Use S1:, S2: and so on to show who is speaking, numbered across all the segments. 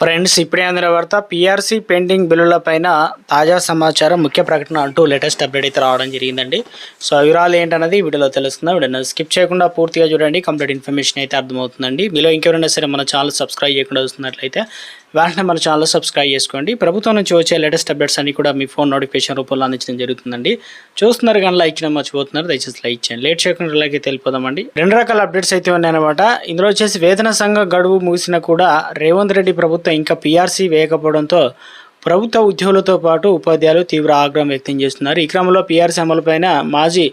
S1: Friends ఇప్పుడే అందిన వార్త పీఆర్సీ పెండింగ్ బిల్లులపైన తాజా సమాచారం ముఖ్య ప్రకటన అంటూ లేటెస్ట్ అప్డేట్ అయితే రావడం జరిగిందండి. సో వివరాలు ఏంటన్నది వీడియోలో తెలుస్తుంది. వీడియో స్కిప్ చేయకుండా పూర్తిగా చూడండి. కంప్లీట్ ఇన్ఫర్మేషన్ అయితే అర్థమవుతుందండి. మీలో ఇంకెవరైనా సరే మన ఛానల్ సబ్స్క్రైబ్ చేయకుండా వస్తున్నట్లయితే వెంటనే మన ఛానల్ సబ్స్క్రైబ్ చేసుకోండి. ప్రభుత్వం నుంచి వచ్చే లేటెస్ట్ అప్డేట్స్ అన్ని కూడా మీ ఫోన్ నోటిఫికేషన్ రూపంలో అందించడం జరుగుతుందండి. చూస్తున్నారు కానీ లైక్ చేయడం మర్చిపోతున్నారు. దయచేసి లైక్ చేయండి. లేట్ చేయకుండా ఇలాగే అయితే రెండు రకాల అప్డేట్స్ అయితే ఉన్నాయన్నమాట. ఇందులో వచ్చేసి వేతన సంఘ గడువు ముగిసినా కూడా రేవంత్ రెడ్డి ప్రభుత్వం ఇంకా పీఆర్సీ వేయకపోవడంతో ప్రభుత్వ ఉద్యోగులతో పాటు ఉపాధ్యాయులు తీవ్ర ఆగ్రహం వ్యక్తం చేస్తున్నారు. ఈ క్రమంలో పీఆర్సీ అమలుపైన మాజీ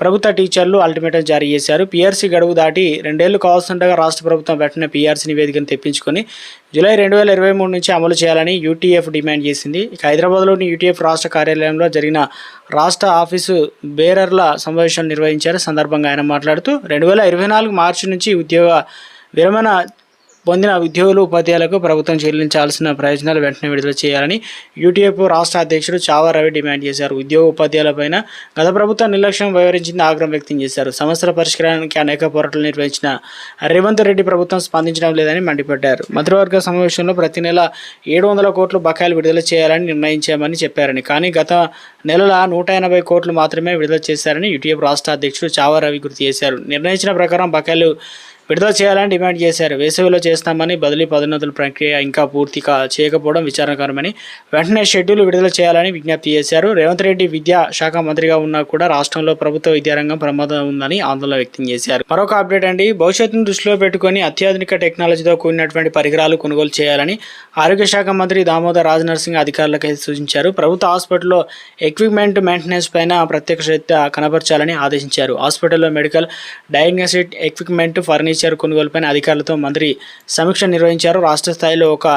S1: ప్రభుత్వ టీచర్లు అల్టిమేటం జారీ చేశారు. పీఆర్సీ గడువు దాటి రెండేళ్ళు కావాల్సిండగా రాష్ట్ర ప్రభుత్వం వెంటనే పీఆర్సీ నివేదికను తెప్పించుకొని జూలై రెండు వేల ఇరవై మూడు నుంచి అమలు చేయాలని యూటీఎఫ్ డిమాండ్ చేసింది. ఇక హైదరాబాద్లోని యూటీఎఫ్ రాష్ట్ర కార్యాలయంలో జరిగిన రాష్ట్ర ఆఫీసు బేరర్ల సమావేశం నిర్వహించారు. సందర్భంగా ఆయన మాట్లాడుతూ రెండు వేల ఇరవై నాలుగు మార్చి నుంచి ఉద్యోగ విరమణ పొందిన ఉద్యోగులు ఉపాధ్యాయులకు ప్రభుత్వం చెల్లించాల్సిన ప్రయోజనాలు వెంటనే విడుదల చేయాలని యూటీఎఫ్ రాష్ట్ర అధ్యక్షుడు చావా రవి డిమాండ్ చేశారు. ఉద్యోగ ఉపాధ్యాయులపైన గత ప్రభుత్వం నిర్లక్ష్యం వివరించింది ఆగ్రహం వ్యక్తం చేశారు. సమస్యల పరిష్కారానికి అనేక పోరాటాలు నిర్వహించిన రేవంత్ రెడ్డి ప్రభుత్వం స్పందించడం లేదని మండిపడ్డారు. మంత్రివర్గ సమావేశంలో ప్రతి నెల ఏడు వందల కోట్లు బకాయిలు విడుదల చేయాలని నిర్ణయించామని చెప్పారని కానీ గత నెలల నూట ఎనభై కోట్లు మాత్రమే విడుదల చేశారని యూటీఎఫ్ రాష్ట్ర అధ్యక్షుడు చావా రవి గుర్తు చేశారు. నిర్ణయించిన ప్రకారం బకాయిలు విడుదల చేయాలని డిమాండ్ చేశారు. వేసవిలో చేస్తామని బదిలీ పదోన్నతుల ప్రక్రియ ఇంకా పూర్తి చేయకపోవడం విచారకరమని వెంటనే షెడ్యూల్ విడుదల చేయాలని విజ్ఞప్తి చేశారు. రేవంత్ రెడ్డి విద్యా శాఖ మంత్రిగా ఉన్నా కూడా రాష్ట్రంలో ప్రభుత్వ విద్యారంగం ప్రమాదం ఉందని ఆందోళన వ్యక్తం చేశారు. మరొక అప్డేట్ అండి. భవిష్యత్తును దృష్టిలో పెట్టుకొని అత్యాధునిక టెక్నాలజీతో కూడినటువంటి పరికరాలు కొనుగోలు చేయాలని ఆరోగ్య శాఖ మంత్రి దామోదర్ రాజ్ నర్సింగ్ అధికారులకు సూచించారు. ప్రభుత్వ హాస్పిటల్లో ఎక్విప్మెంట్ మెయింటెనెన్స్ పైన ప్రత్యేక శ్రద్ధ ఆదేశించారు. హాస్పిటల్లో మెడికల్ డయాగ్నోస్టిక్ ఎక్విప్మెంట్ ఫర్నిచర్ కొనుగోలుపైన అధికారులతో మంత్రి సమీక్ష నిర్వహించారు. రాష్ట్ర స్థాయిలో ఒక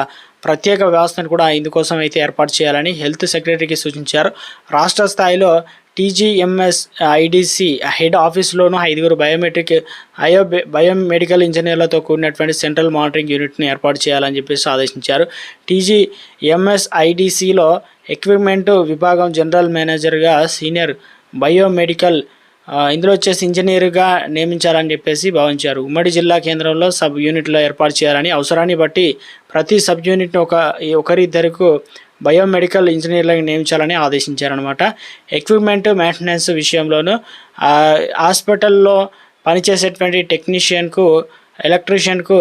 S1: ప్రత్యేక వ్యవస్థను కూడా ఇందుకోసం అయితే ఏర్పాటు చేయాలని హెల్త్ సెక్రటరీకి సూచించారు. రాష్ట్ర స్థాయిలో టీజీఎంఎస్ ఐడిసి హెడ్ ఆఫీస్లోనూ ఐదుగురు బయోమెట్రిక్ అయో బయోమెడికల్ ఇంజనీర్లతో కూడినటువంటి సెంట్రల్ మానిటరింగ్ యూనిట్ని ఏర్పాటు చేయాలని చెప్పేసి ఆదేశించారు. టీజీఎంఎస్ ఐడిసిలో ఎక్విప్మెంట్ విభాగం జనరల్ మేనేజర్గా సీనియర్ బయోమెడికల్ ఇందులో వచ్చేసి ఇంజనీర్గా నియమించాలని చెప్పేసి భావించారు. ఉమ్మడి జిల్లా కేంద్రంలో సబ్ యూనిట్లో ఏర్పాటు చేయాలని అవసరాన్ని బట్టి ప్రతి సబ్ యూనిట్ ఒక ఒకరిద్దరికి బయోమెడికల్ ఇంజనీర్లను నియమించాలని ఆదేశించారనమాట ఎక్విప్మెంట్ మెయింటెనెన్స్ విషయంలోనూ హాస్పిటల్లో పనిచేసేటువంటి టెక్నీషియన్కు ఎలక్ట్రీషియన్కు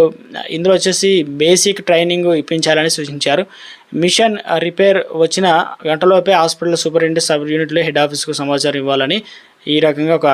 S1: ఇందులో వచ్చేసి బేసిక్ ట్రైనింగ్ ఇప్పించాలని సూచించారు. మిషన్ రిపేర్ వచ్చిన గంటలోపే హాస్పిటల్ సూపరింటెండెంట్ సబ్ యూనిట్లో హెడ్ ఆఫీస్కు సమాచారం ఇవ్వాలని ఈ రకంగా ఒక